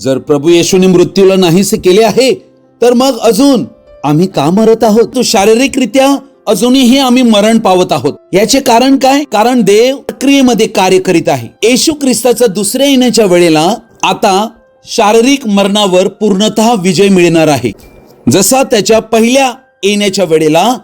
जर प्रभू येशूने मृत्यूला नाहीसे केले आहे तर मग अजून आम्ही का मरत आहोत? शारीरिकरित्या अजूनही आम्ही मरण पावत आहोत. याचे कारण काय? कारण देव प्रक्रियेमध्ये कार्य करीत आहे. येशू ख्रिस्ताचा दुसऱ्या येण्याच्या वेळेला आता शारीरिक मरणावर पूर्णतः विजय मिळणार आहे. जसा त्याच्या पहिल्या येण्याच्या वेळेला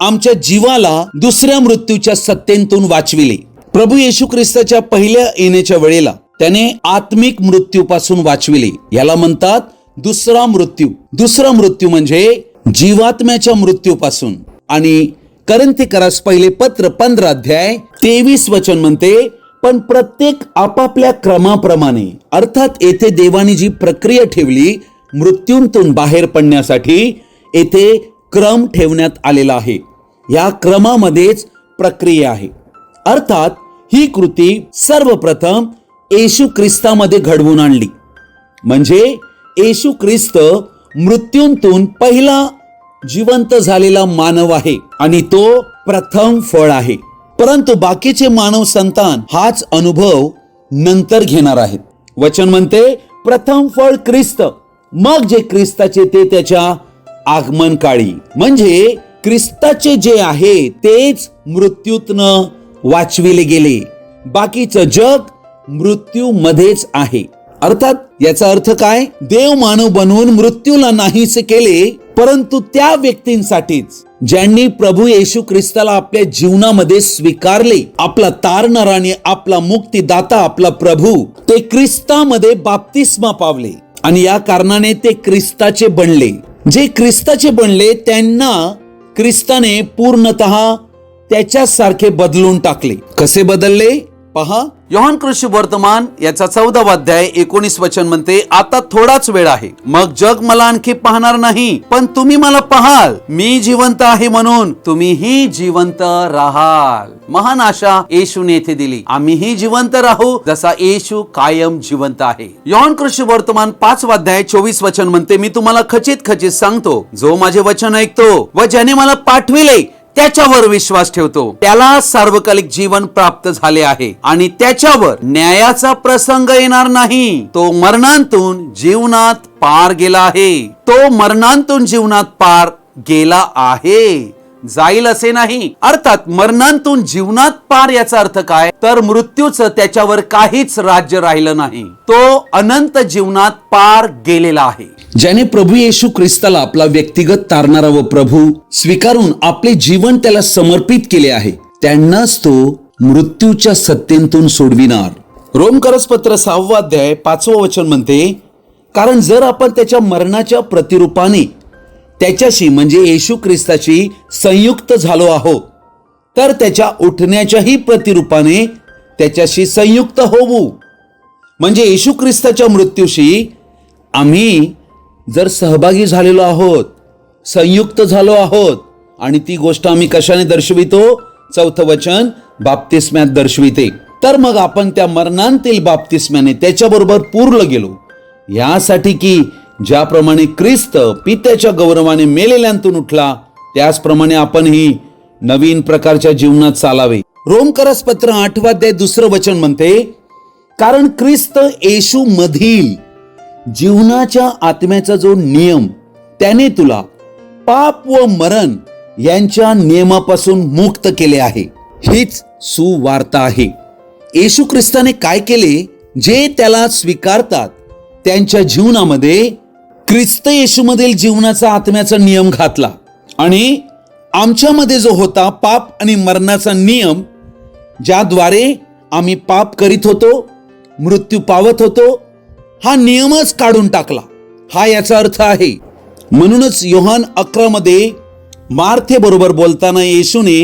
आमच्या जीवाला दुसऱ्या मृत्यूच्या सत्तेतून वाचविले. प्रभू येशू ख्रिस्ताच्या पहिल्या येण्याच्या वेळेला त्याने आत्मिक मृत्यूपासून वाचविले. याला म्हणतात दुसरा मृत्यू. दुसरा मृत्यू म्हणजे जीवात्म्याच्या मृत्यूपासून. आणि करंथेकरास पहिले पत्र पंधरा अध्याय तेवीस वचन म्हणते पण प्रत्येक आपापल्या क्रमाप्रमाणे अर्थात येथे देवाने जी प्रक्रिया ठेवली मृत्यूंतून बाहेर पडण्यासाठी येथे क्रम ठेवण्यात आलेला आहे. या क्रमामध्येच प्रक्रिया आहे. अर्थात ही कृती सर्वप्रथम येशू ख्रिस्तामध्ये घडवून आणली. म्हणजे येशू ख्रिस्त मृत्यूंतून पहिला जिवंत झालेला मानव आहे आणि तो प्रथम फळ आहे. परंतु बाकीचे मानव संतान हाच अनुभव नंतर घेणार आहेत. वचन म्हणते प्रथम फळ ख्रिस्त. मग जे ख्रिस्ताचे ते त्याच्या आगमन काळी. म्हणजे ख्रिस्ताचे जे आहे तेच मृत्यूतनं वाचविले गेले. बाकीचं जग मृत्यू मध्येच आहे. अर्थात याचा अर्थ काय? देव मानव बनवून मृत्यूला नाहीसे केले परंतु त्या व्यक्तींसाठीच ज्यांनी प्रभू येशू ख्रिस्ताला आपल्या जीवनामध्ये स्वीकारले आपला तारणाराने आणि आपला मुक्तीदाता आपला प्रभू ते ख्रिस्तामध्ये बाप्तिस्मा पावले. आणि या कारणाने ते ख्रिस्ताचे बनले. जे ख्रिस्ताचे बनले त्यांना ख्रिस्ताने पूर्णतः त्याच्यासारखे बदलून टाकले. कसे बदलले? पहा योहान कृषी वर्तमान याचा चौदावा अध्याय एकोणीस वचन म्हणते आता थोडाच वेळ आहे. मग जग मला आणखी पाहणार नाही पण तुम्ही मला पाहाल. मी जिवंत आहे म्हणून तुम्हीही जिवंत राहाल. महान आशा येशूने येथे दिली. आम्हीही जिवंत राहू जसा येशू कायम जिवंत आहे. योहान कृषी वर्तमान पाच अध्याय चोवीस वचन म्हणते मी तुम्हाला खचित खचित सांगतो. जो माझे वचन ऐकतो व ज्याने मला पाठविले त्याच्यावर विश्वास ठेवतो. त्याला सार्वकालिक जीवन प्राप्त झाले आहे. आणि त्याच्यावर न्यायाचा प्रसंग येणार नाही. तो मरणांतून जीवनात पार गेला आहे. तो मरणांतून जीवनात पार गेला आहे. जाईल असे नाही. अर्थात मरणांतून जीवनात पार याचा अर्थ काय? तर मृत्यूचं त्याच्यावर काहीच राज्य राहिलं नाही. तो अनंत जीवनात पार गेलेला आहे. ज्याने प्रभू येशू ख्रिस्ताला आपला व्यक्तिगत तारणारा व प्रभू स्वीकारून आपले जीवन त्याला समर्पित केले आहे त्यांनाच तो मृत्यूच्या सत्तेतून सोडविणार. रोमकरसपत्र सहावा अध्याय पाचवं वचन म्हणते कारण जर आपण त्याच्या मरणाच्या प्रतिरूपाने त्याच्याशी म्हणजे येशू ख्रिस्ताशी संयुक्त झालो आहो. तर त्याच्या उठण्याच्याही प्रतिरूपाने त्याच्याशी संयुक्त होऊ. म्हणजे येशू ख्रिस्ताच्या मृत्यूशी आम्ही जर सहभागी झालेलो आहोत संयुक्त झालो आहोत आणि ती गोष्ट आम्ही कशाने दर्शवितो? चौथं वचन बाप्तिस्म्यात दर्शविते. तर मग आपण त्या मरणांतील बाप्तिस्म्याने त्याच्याबरोबर पूरलं गेलो. यासाठी की ज्याप्रमाणे ख्रिस्त पित्याच्या गौरवाने मेलेल्यांतून उठला त्याचप्रमाणे आपणही नवीन प्रकारच्या जीवनात चालावे. रोमकरस पत्र आठवाध्याय दुसरं वचन म्हणते कारण ख्रिस्त येशू मधील जीवनाच्या आत्म्याचा जो नियम त्याने तुला पाप व मरण यांच्या नियमापासून मुक्त केले आहे. हीच सुवार्ता आहे. येशू ख्रिस्ताने काय केले? जे त्याला स्वीकारतात त्यांच्या जीवनामध्ये ख्रिस्त येशूमधील जीवनाचा आत्म्याचा नियम घातला. आणि आमच्यामध्ये जो होता पाप आणि मरणाचा नियम ज्याद्वारे आम्ही पाप करीत होतो मृत्यू पावत होतो हा नियमच काढून टाकला. हा याचा अर्थ आहे म्हणूनच योहान अकरामध्ये मार्थेबरोबर बोलताना येशूने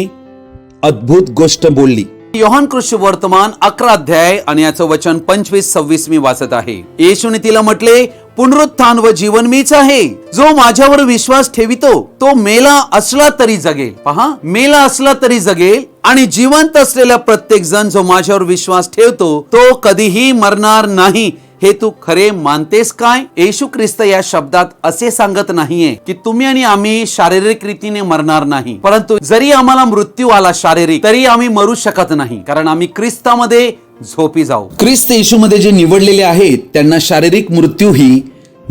अद्भुत गोष्ट बोलली. योहान कृष्ण वर्तमान अकरा अध्याय आणि याचं वचन पंचवीस सव्वीस मी वाचत आहे. येशूने तिला म्हटले पुनरुत्थान व जीवन मीच आहे. जो माझ्यावर विश्वास ठेवितो तो मेला असला तरी जगेल. पहा मेला असला तरी जगेल आणि जिवंत असलेला प्रत्येक जण जो माझ्यावर विश्वास ठेवतो तो कधीही मरणार नाही. हे तू खरे मानतेस काय? येशू ख्रिस्त या शब्दात असे सांगत नाहीये की तुम्ही आणि आम्ही शारीरिक रीतीने मरणार नाही. परंतु जरी आम्हाला मृत्यू आला शारीरिक तरी आम्ही मरू शकत नाही. कारण आम्ही ख्रिस्तामध्ये झोपी जाऊ. ख्रिस्त येशूमध्ये जे निवडलेले आहेत त्यांना शारीरिक मृत्यू ही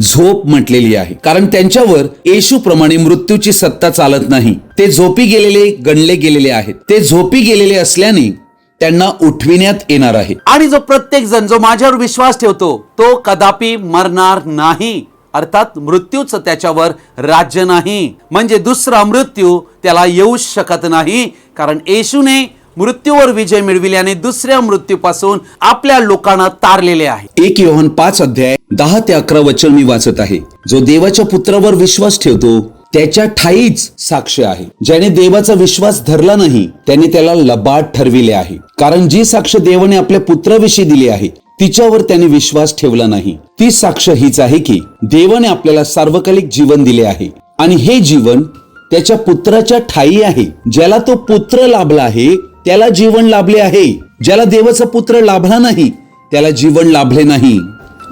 झोप म्हटलेली आहे. कारण त्यांच्यावर येशू प्रमाणे मृत्यूची सत्ता चालत नाही. ते झोपी गेलेले गणले गेलेले आहेत. ते झोपी गेलेले असल्याने त्यांना उठविण्यात येणार आहे. आणि जो प्रत्येक जण जो माझ्यावर विश्वास ठेवतो तो कदापि मरणार नाही. अर्थात मृत्यूच त्याच्यावर राज्य नाही. म्हणजे दुसरा मृत्यू त्याला येऊ शकत नाही. कारण येशूने मृत्यूवर विजय मिळविल्याने दुसऱ्या मृत्यूपासून आपल्या लोकांना तारलेले आहे. एक योहन पाच अध्याय दहा ते अकरा वचन मी वाचत आहे. जो देवाच्या पुत्रावर विश्वास ठेवतो त्याच्या ठाईच साक्ष आहे. ज्याने देवाचा विश्वास धरला नाही त्याने त्याला लबाड ठरविले आहे. कारण जी साक्ष देवाने आपल्या पुत्राविषयी दिली आहे तिच्यावर त्याने विश्वास ठेवला नाही. ती साक्ष हीच आहे की देवाने आपल्याला सार्वकालिक जीवन दिले आहे. आणि हे जीवन त्याच्या पुत्राच्या ठाई आहे. ज्याला तो पुत्र लाभला आहे त्याला जीवन लाभले आहे. ज्याला देवाचा पुत्र लाभला नाही त्याला जीवन लाभले नाही.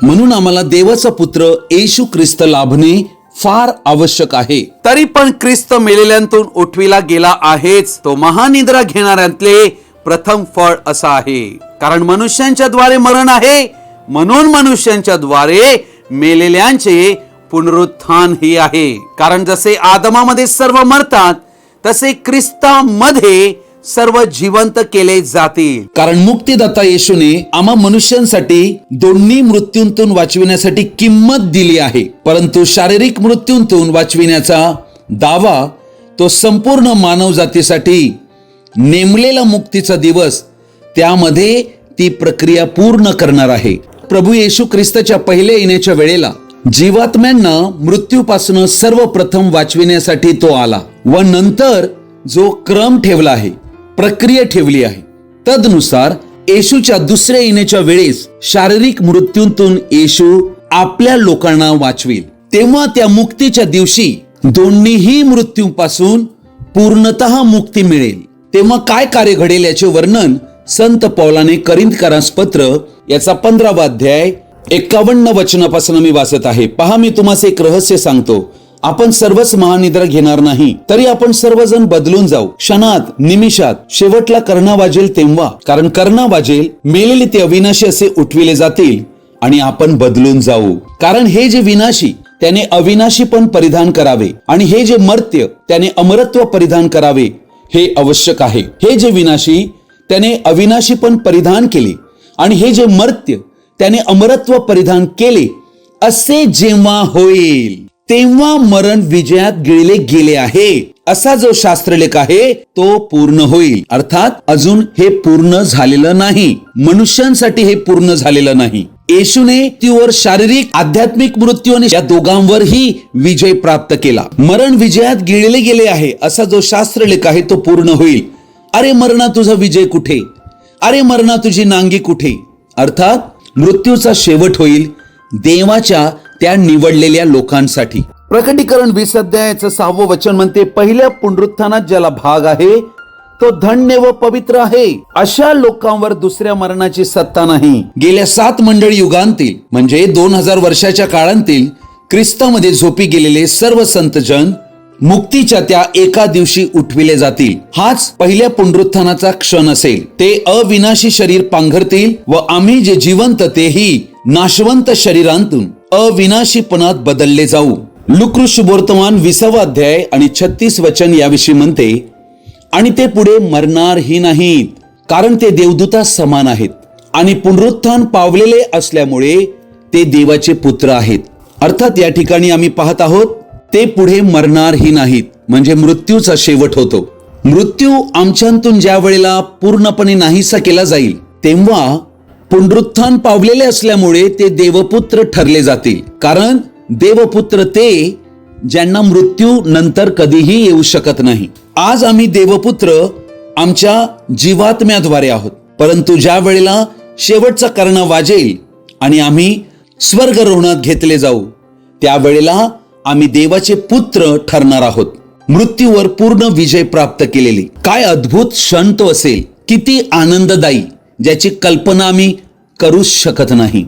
म्हणून आम्हाला देवाचा पुत्र येशू ख्रिस्त लाभणे फार आवश्यक आहे. तरी पण ख्रिस्त मेलेल्यांतून उठविला गेला आहेच. तो महानिद्रा घेणाऱ्यांतले प्रथम फळ असा आहे. कारण मनुष्यांच्या द्वारे मरण आहे. म्हणून मनुष्यांच्या द्वारे मेलेल्यांचे पुनरुत्थान ही आहे. कारण जसे आदमामध्ये सर्व मरतात तसे ख्रिस्तामध्ये सर्व जिवंत केले जातील. कारण मुक्तिदाता येशूने आम्हा मनुष्यांसाठी दोन्ही मृत्यूंतून वाचविण्यासाठी किंमत दिली आहे. परंतु शारीरिक मृत्यूंतून वाचविण्याचा दावा तो संपूर्ण मानव जातीसाठी नेमलेला मुक्तीचा दिवस त्यामध्ये ती प्रक्रिया पूर्ण करणार आहे. प्रभू येशू ख्रिस्ताच्या पहिल्या येण्याच्या वेळेला जीवात्म्यांना मृत्यूपासून सर्वप्रथम वाचविण्यासाठी तो आला व नंतर जो क्रम ठेवला आहे प्रक्रिया ठेवली आहे. तदनुसार येशूच्या दुसऱ्या येण्याच्या वेळेस शारीरिक मृत्यूंतून येशू आपल्या लोकांना वाचवेल. तेव्हा त्या मुक्तीच्या दिवशी दोन्हीही मृत्यूपासून पूर्णतः मुक्ती मिळेल. तेव्हा काय कार्य घडेल याचे वर्णन संत पौलाने करिंदकारास पत्र याचा पंधरावा अध्याय एकावन्न वचनापासून मी वाचत आहे. पहा मी तुम्हाला एक रहस्य सांगतो. आपण सर्वच महानिद्रा घेणार नाही तरी आपण सर्वजण बदलून जाऊ. क्षणात निमिषात शेवटला कर्णा वाजेल तेव्हा. कारण कर्णा वाजेल मेलेले ते अविनाशी असे उठविले जातील आणि आपण बदलून जाऊ. कारण हे जे विनाशी त्याने अविनाशी पण परिधान करावे. आणि हे जे मर्त्य त्याने अमरत्व परिधान करावे हे आवश्यक आहे. हे जे विनाशी त्याने अविनाशी पण परिधान केले. आणि हे जे मर्त्य त्याने अमरत्व परिधान केले असे जेव्हा होईल. तेव्हा मरण विजयात गिळले गेले आहे. असा जो शास्त्रलेख आहे तो पूर्ण होईल. अर्थात अजून हे पूर्ण झालेलं नाही. मनुष्यांसाठी हे पूर्ण झालेलं नाही. येशूने तीवर शारीरिक आध्यात्मिक मृत्यू आणि या दोघांवरही विजय प्राप्त केला. मरण विजयात गिळले गेले आहे असा जो शास्त्रलेख आहे तो पूर्ण होईल. अरे मरणा तुझा विजय कुठे? अरे मरणा तुझी नांगी कुठे? अर्थात मृत्यूचा शेवट होईल. देवाच्या त्या निवडलेल्या लोकांसाठी. प्रकटीकरण वीस अध्यायाचं सहावं वचन म्हणते पहिल्या पुनरुत्थानात ज्याला भाग आहे तो धन्य व पवित्र आहे. अशा लोकांवर दुसऱ्या मरणाची सत्ता नाही. गेल्या सात मंडळ युगांतील म्हणजे दोन हजार वर्षाच्या काळांतील ख्रिस्तामध्ये झोपी गेलेले सर्व संत जन मुक्तीच्या त्या एका दिवशी उठविले जातील. हाच पहिल्या पुनरुत्थानाचा क्षण असेल. ते अविनाशी शरीर पांघरतील व आम्ही जे जिवंत तेही नाशवंत शरीरांतून अविनाशीपणात बदलले जाऊ. लुकृष वर्तमान विसावा अध्याय आणि छत्तीस वचन याविषयी म्हणते आणि ते पुढे मरणारही नाहीत कारण ते देवदूता समान आहेत. आणि पुनरुत्थान पावलेले असल्यामुळे ते देवाचे पुत्र आहेत. अर्थात या ठिकाणी आम्ही पाहत आहोत ते पुढे मरणारही नाहीत. म्हणजे मृत्यूचा शेवट होतो. मृत्यू आमच्यातून ज्या वेळेला पूर्णपणे नाहीसा केला जाईल तेव्हा पुनरुत्थान पावलेले असल्यामुळे ते देवपुत्र ठरले जातील. कारण देवपुत्र ते ज्यांना मृत्यू नंतर कधीही येऊ शकत नाही. आज आम्ही देवपुत्र आमच्या जीवात्म्याद्वारे आहोत. परंतु ज्या वेळेला शेवटचा कर्ण वाजेल आणि आम्ही स्वर्ग रोहणात घेतले जाऊ त्यावेळेला आम्ही देवाचे पुत्र ठरणार आहोत. मृत्यूवर पूर्ण विजय प्राप्त केलेली. काय अद्भुत क्षण तो असेल. किती आनंददायी. ज्याची कल्पना आम्ही करूच शकत नाही.